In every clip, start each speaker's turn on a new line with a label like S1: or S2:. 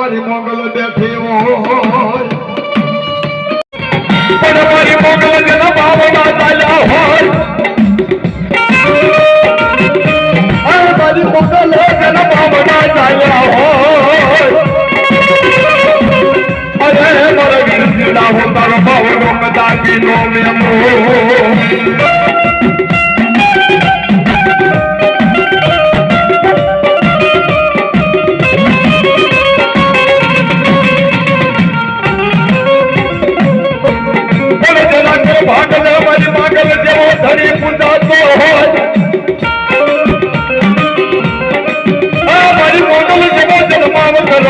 S1: મારી મોગલ બેઠી હોય. પણ મારી મોગલ જેના ભાવના ચાલ્યા હોય. અરે મારી મોગલ જેના ભાવના ચાલ્યા હોય. અરે મારા મેમો.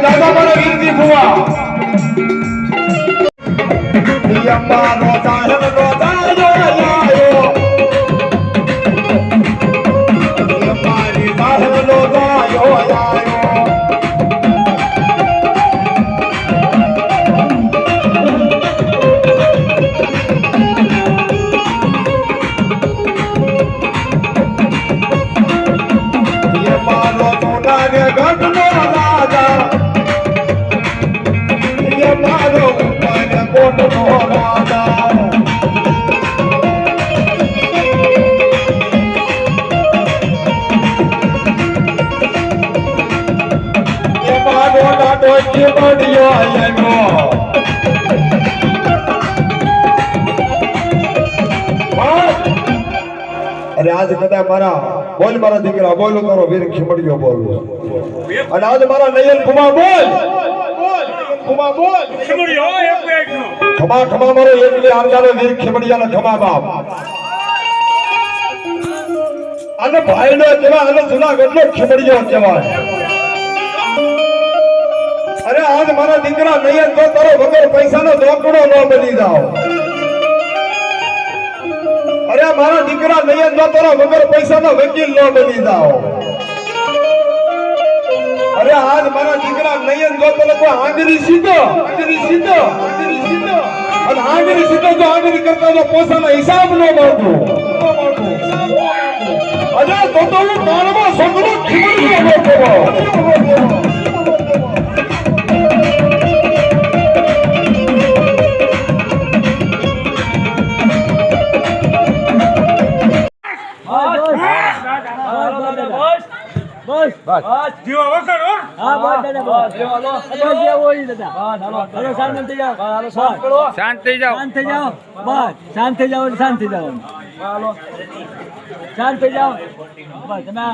S1: દાદા મારા વીરજી ભુવા યમ્માનો સાહેબ અરે આજ કદાચ મારા બોલ મારા દીકરા, બોલો તારો વીર ખીમડ્યો બોલ અને આજ મારા નયન કુમાર બોલ. કુમાર બોલ. ખમા ખમા મારો એકલી આરજાનો વીર ખીમડિયાનો ખમા બાપ. અને ભાઈનો કેવા અને જુનાગઢનો ખીમડિયો કહેવાય. અરે આજ મારા દીકરા નહીં તો તારો વગર પૈસાનો દોકડો ન બની જાઓ. અરે મારા દીકરા નહીં તો તારો વગર પૈસાનો વકીલ ન બની જાઓ. અરે હાથ, મારા દીકરા નયન જો તો લોકો આંગળી સીધો આંગરી સીધો આંગરી સીધો. અને આંગરી સીધો તો આંગરી કરતા તો પોસાનો હિસાબ ન મળતો. અરે તો તો હું મારમાં સગડો ખીમડી ગયો
S2: બસ.
S3: જીવા વગર હો.
S2: હા બસ દાદા બસ. બસ જે હોય ઈ દાદા હાલો. શાંત થઈ જાઓ હાલો શાંત કરો
S3: શાંત થઈ જાવ
S2: શાંત થઈ જાવ બસ શાંત થઈ જાઓ એટલે શાંત થઈ જાઓ. શાંત થઈ જાઓ. બસ તમે